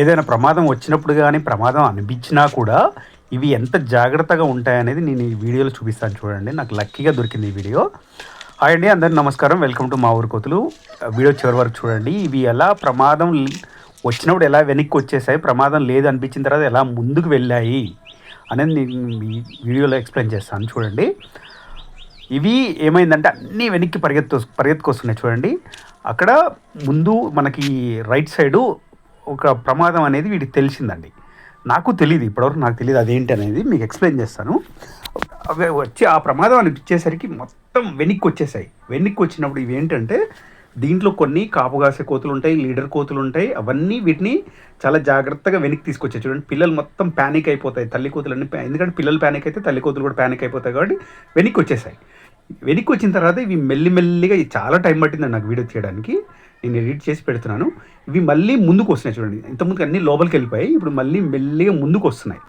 ఏదైనా ప్రమాదం వచ్చినప్పుడు కానీ ప్రమాదం అనిపించినా కూడా ఇవి ఎంత జాగ్రత్తగా ఉంటాయనేది నేను ఈ వీడియోలో చూపిస్తాను చూడండి. నాకు లక్కీగా దొరికింది ఈ వీడియో. హాయ్ అండి అందరికి నమస్కారం. వెల్కమ్ టు మా ఊరి కోతులు. వీడియో చివరి వరకు చూడండి. ఇవి ఎలా ప్రమాదం వచ్చినప్పుడు ఎలా వెనక్కి వచ్చేసాయి ప్రమాదం లేదు అనిపించిన తర్వాత ఎలా ముందుకు వెళ్ళాయి అనేది నేను ఈ వీడియోలో ఎక్స్ప్లెయిన్ చేస్తాను చూడండి. ఇవి ఏమైందంటే అన్నీ వెనక్కి పరిగెత్తు పరిగెత్తుకొస్తున్నాయి చూడండి. అక్కడ ముందు మనకి రైట్ సైడు ఒక ప్రమాదం అనేది వీటికి తెలిసిందండి. నాకు తెలియదు ఇప్పటివరకు నాకు తెలియదు అదేంటి అనేది మీకు ఎక్స్ప్లెయిన్ చేస్తాను. అవి వచ్చి ఆ ప్రమాదం అనిపించేసరికి మొత్తం వెనక్కి వచ్చేసాయి వెనక్కి వచ్చినప్పుడు ఇవి ఏంటంటే దీంట్లో కొన్ని కాపుగాసే కోతులు ఉంటాయి లీడర్ కోతులు ఉంటాయి అవన్నీ వీటిని చాలా జాగ్రత్తగా వెనక్కి తీసుకొచ్చాయి. చూడండి పిల్లలు మొత్తం ప్యానిక్ అయిపోతాయి. తల్లి కోతులు అన్ని ఎందుకంటే పిల్లలు ప్యానిక్ అయితే తల్లి కోతులు కూడా ప్యానిక్ అయిపోతాయి కాబట్టి వెనక్కి వచ్చేసాయి వెనక్కి వచ్చిన తర్వాత ఇవి మెల్లిమెల్లిగా చాలా టైం పట్టిందండి నాకు వీడియో తీయడానికి. నేను ఎడిట్ చేసి పెడుతున్నాను. ఇవి మళ్ళీ ముందుకు వస్తున్నాయి చూడండి. ఇంతకుముందు అన్ని లోపలికి వెళ్ళిపోయాయి. ఇప్పుడు మళ్ళీ మెల్లిగా ముందుకు వస్తున్నాయి.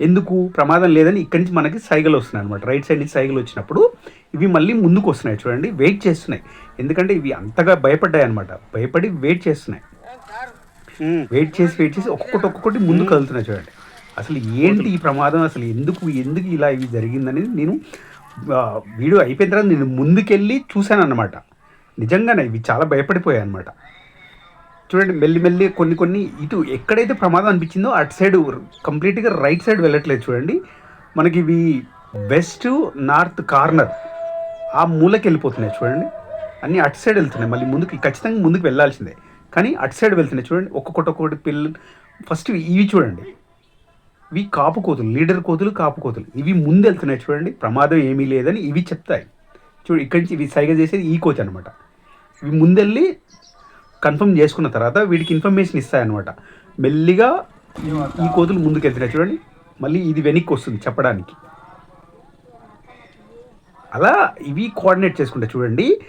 ఎందుకు? ప్రమాదం లేదని ఇక్కడి నుంచి మనకి సైకిల్ వస్తున్నాయి అనమాట రైట్ సైడ్ నుంచి సైకిల్ వచ్చినప్పుడు ఇవి మళ్ళీ ముందుకు వస్తున్నాయి చూడండి. వెయిట్ చేస్తున్నాయి. ఎందుకంటే ఇవి అంతగా భయపడ్డాయి అనమాట భయపడి వెయిట్ చేస్తున్నాయి. వెయిట్ చేసి వెయిట్ చేసి ఒక్కొక్కటి ఒక్కొక్కటి ముందుకు కదులుతున్నాయి చూడండి. అసలు ఏంటి ఈ ప్రమాదం? అసలు ఎందుకు ఎందుకు ఇలా ఇవి జరిగిందనేది నేను వీడియో అయిపోయిన తర్వాత నేను ముందుకెళ్ళి చూశాను అనమాట నిజంగానే ఇవి చాలా భయపడిపోయాయి అనమాట చూడండి మెల్లి మెల్లి కొన్ని కొన్ని ఇటు ఎక్కడైతే ప్రమాదం అనిపించిందో అటు సైడ్ కంప్లీట్గా రైట్ సైడ్ వెళ్ళట్లేదు చూడండి. మనకి ఇవి వెస్ట్ నార్త్ కార్నర్ ఆ మూలకి వెళ్ళిపోతున్నాయి చూడండి. అన్నీ అటు సైడ్ వెళ్తున్నాయి. మళ్ళీ ముందుకు ఖచ్చితంగా ముందుకు వెళ్ళాల్సిందే. కానీ అటు సైడ్ వెళ్తున్నాయి చూడండి. ఒక్కొక్కటి ఒక్కొక్కటి పిల్ల ఫస్ట్ ఇవి చూడండి. ఇవి కాపు కోతులు లీడర్ కోతులు కాపు కోతులు. ఇవి ముందు వెళ్తున్నాయి చూడండి ప్రమాదం ఏమీ లేదని ఇవి చెప్తాయి. చూడు ఇక్కడి నుంచి ఇవి సైగ చేసేది ఈ కోచ్ అనమాట ఇవి ముందెళ్ళి కన్ఫర్మ్ చేసుకున్న తర్వాత వీడికి ఇన్ఫర్మేషన్ ఇస్తాయన్నమాట. మెల్లిగా ఈ- కోతులు ముందుకు వెళ్తున్నాయి చూడండి మళ్ళీ ఇది వెనక్కి వస్తుంది చెప్పడానికి. అలా ఇవి కోఆర్డినేట్ చేసుకుంటాయి చూడండి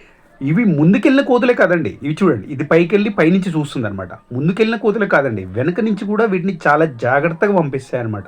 ఇవి ముందుకెళ్ళిన కోతులే కాదండి. ఇవి చూడండి. ఇది పైకెళ్ళి పైనుంచి చూస్తుంది అనమాట ముందుకెళ్ళిన కోతులే కాదండి. వెనక నుంచి కూడా వీటిని చాలా జాగ్రత్తగా పంపిస్తాయి అనమాట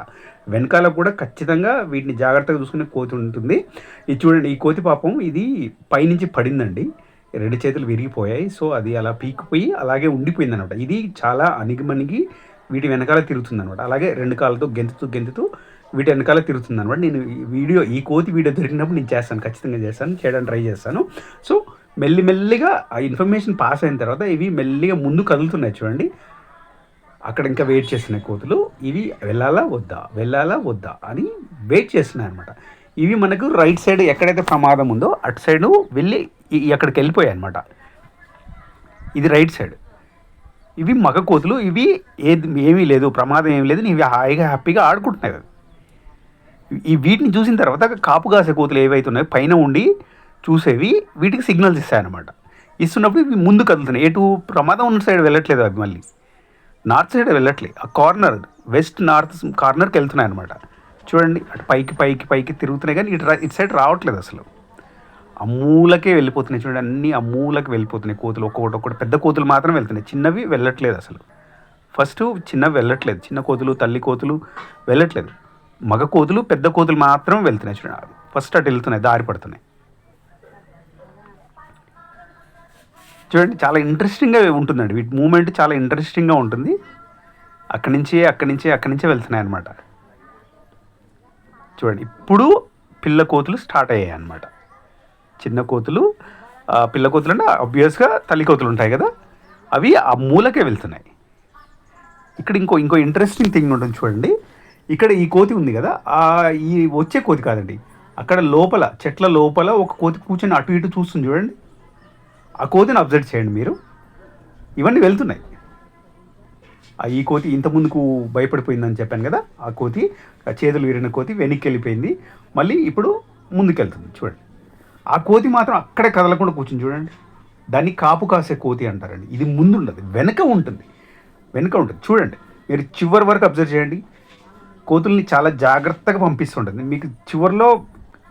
వెనకాల కూడా ఖచ్చితంగా వీటిని జాగ్రత్తగా చూసుకునే కోతి ఉంటుంది. ఇది చూడండి. ఈ కోతి పాపం ఇది పైనుంచి పడిందండి. రెండు చేతులు విరిగిపోయాయి. సో అది అలా పీకిపోయి అలాగే ఉండిపోయింది అనమాట ఇది చాలా అణిగిమణిగి వీటి వెనకాల తిరుగుతుంది అనమాట అలాగే రెండు కాళ్ళతో గెంతుతూ గెంతుతూ వీటి వెనకాల తిరుగుతుంది అనమాట నేను వీడియో ఈ కోతి వీడియో దొరికినప్పుడు నేను చేస్తాను. ఖచ్చితంగా చేస్తాను. చేయడానికి ట్రై చేస్తాను. సో మెల్లిమెల్లిగా ఆ ఇన్ఫర్మేషన్ పాస్ అయిన తర్వాత ఇవి మెల్లిగా ముందు కదులుతున్నాయి చూడండి. అక్కడ ఇంకా వెయిట్ చేస్తున్నాయి కోతులు. ఇవి వెళ్ళాలా వద్దా? వెళ్ళాలా వద్దా? అని వెయిట్ చేస్తున్నాయి అనమాట ఇవి మనకు రైట్ సైడ్ ఎక్కడైతే ప్రమాదం ఉందో అటు సైడ్ వెళ్ళి అక్కడికి వెళ్ళిపోయాయి అనమాట ఇది రైట్ సైడ్. ఇవి మగ కోతులు. ఇవి ఏది ఏమీ లేదు. ప్రమాదం ఏమీ లేదు. ఇవి హాయిగా హ్యాపీగా ఆడుకుంటున్నాయి ఈ వీటిని చూసిన తర్వాత కాపు కాసే కోతులు ఏవైతే ఉన్నాయో పైన ఉండి చూసేవి వీటికి సిగ్నల్స్ ఇస్తాయన్నమాట. ఇస్తున్నప్పుడు ఇవి ముందు కదులుతున్నాయి. ఎటు ప్రమాదం ఉన్న సైడ్ వెళ్ళట్లేదు అవి మళ్ళీ. నార్త్ సైడ్ వెళ్ళట్లేదు. ఆ కార్నర్ వెస్ట్ నార్త్ కార్నర్కి వెళ్తున్నాయి అనమాట చూడండి అటు పైకి పైకి పైకి తిరుగుతున్నాయి కానీ ఇటు ఇటు సైడ్ రావట్లేదు అసలు. ఆ మూలకే వెళ్ళిపోతున్నాయి. చూడండి అన్నీ ఆ మూలకి వెళ్ళిపోతున్నాయి. కోతులు ఒక్కొక్కటి ఒక్కటి పెద్ద కోతులు మాత్రం వెళ్తున్నాయి. చిన్నవి వెళ్ళట్లేదు అసలు. ఫస్ట్ చిన్నవి వెళ్ళట్లేదు. చిన్న కోతులు తల్లి కోతులు వెళ్ళట్లేదు. మగ కోతులు పెద్ద కోతులు మాత్రం వెళ్తున్నాయి. చూడండి ఫస్ట్ అటు వెళ్తున్నాయి దారి పడుతున్నాయి. చూడండి చాలా ఇంట్రెస్టింగ్గా ఉంటుందండి. వీటి మూమెంట్ చాలా ఇంట్రెస్టింగ్గా ఉంటుంది. అక్కడి నుంచి అక్కడి నుంచి అక్కడి నుంచే వెళ్తున్నాయి అనమాట చూడండి ఇప్పుడు పిల్ల కోతులు స్టార్ట్ అయ్యాయి అనమాట చిన్న కోతులు పిల్ల కోతులు అంటే ఆబ్వియస్గా తల్లి కోతులు ఉంటాయి కదా. అవి ఆ మూలకే వెళ్తున్నాయి. ఇక్కడ ఇంకో ఇంకో ఇంట్రెస్టింగ్ థింగ్ ఉంటుంది చూడండి. ఇక్కడ ఈ కోతి ఉంది కదా ఆ ఈ వచ్చే కోతి కాదండి. అక్కడ లోపల చెట్ల లోపల ఒక కోతి కూర్చొని అటు ఇటు చూస్తుంది చూడండి. ఆ కోతిని అబ్జర్వ్ చేయండి మీరు. ఇవన్నీ వెళ్తున్నాయి. ఆ ఈ కోతి ఇంత ముందుకు భయపడిపోయిందని చెప్పాను కదా ఆ కోతి ఆ చేతులు విరిగిన కోతి వెనక్కి వెళ్ళిపోయింది. మళ్ళీ ఇప్పుడు ముందుకెళ్తుంది చూడండి. ఆ కోతి మాత్రం అక్కడే కదలకుండా కూర్చుని చూడండి. దాన్ని కాపు కాసే కోతి అంటారండి. ఇది ముందు ఉండదు వెనక ఉంటుంది. వెనక ఉంటుంది చూడండి. మీరు చివరి వరకు అబ్జర్వ్ చేయండి. కోతుల్ని చాలా జాగ్రత్తగా పంపిస్తుంటుంది. మీకు చివరిలో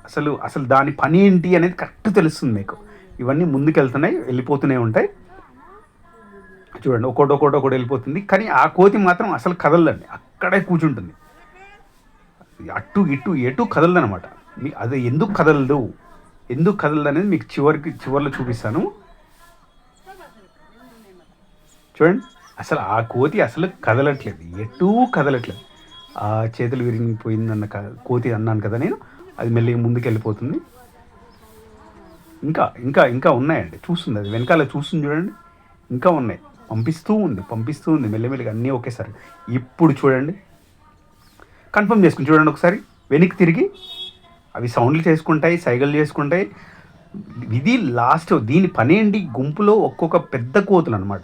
అసలు అసలు దాని పని ఏంటి అనేది కరెక్ట్ తెలుస్తుంది మీకు. ఇవన్నీ ముందుకెళ్తున్నాయి వెళ్ళిపోతూనే ఉంటాయి. చూడండి ఒకటి ఒకటి ఒకటి వెళ్ళిపోతుంది. కానీ ఆ కోతి మాత్రం అసలు కదలదండి. అక్కడే కూర్చుంటుంది. అటు ఇటు ఎటు కదలదనమాట మీ అది ఎందుకు కదలదు? ఎందుకు కదలదు అనేది మీకు చివరికి చివరిలో చూపిస్తాను. చూడండి అసలు ఆ కోతి అసలు కదలట్లేదు. ఎటూ కదలట్లేదు. ఆ చేతులు విరిగిపోయిందన్న కోతి అన్నాను కదా నేను. అది మెల్లిగా ముందుకు వెళ్ళిపోతుంది ఇంకా ఇంకా ఇంకా ఉన్నాయండి. చూస్తుంది అది వెనకాల చూస్తుంది చూడండి. ఇంకా ఉన్నాయి. పంపిస్తూ ఉంది పంపిస్తూ ఉంది. మెల్లమెల్లిగా అన్నీ ఒకేసారి. ఇప్పుడు చూడండి. కన్ఫర్మ్ చేసుకుని చూడండి ఒకసారి. వెనక్కి తిరిగి అవి సౌండ్లు చేసుకుంటాయి సైగలు చేసుకుంటాయి. ఇది లాస్ట్ దీని పనేండి గుంపులో ఒక్కొక్క పెద్ద కోతులు అనమాట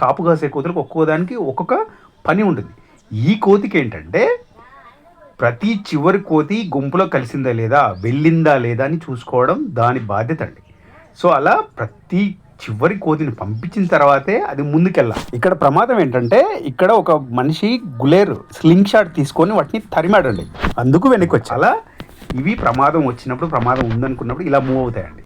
కాపు కాసే కోతులకు ఒక్కొక్క దానికి ఒక్కొక్క పని ఉంటుంది. ఈ కోతికి ఏంటంటే ప్రతి చివరి కోతి గుంపులో కలిసిందా లేదా వెళ్ళిందా లేదా అని చూసుకోవడం దాని బాధ్యత అండి. సో అలా ప్రతి చివరి కోతిని పంపించిన తర్వాతే అది ముందుకెళ్ళాలి. ఇక్కడ ప్రమాదం ఏంటంటే ఇక్కడ ఒక మనిషి గులేరు స్లింగ్ షాట్ తీసుకొని వాటిని తరిమాడండి. అందుకు వెనక్కి వచ్చి అలా ఇవి ప్రమాదం వచ్చినప్పుడు ప్రమాదం ఉందనుకున్నప్పుడు ఇలా మూవ్ అవుతాయండి.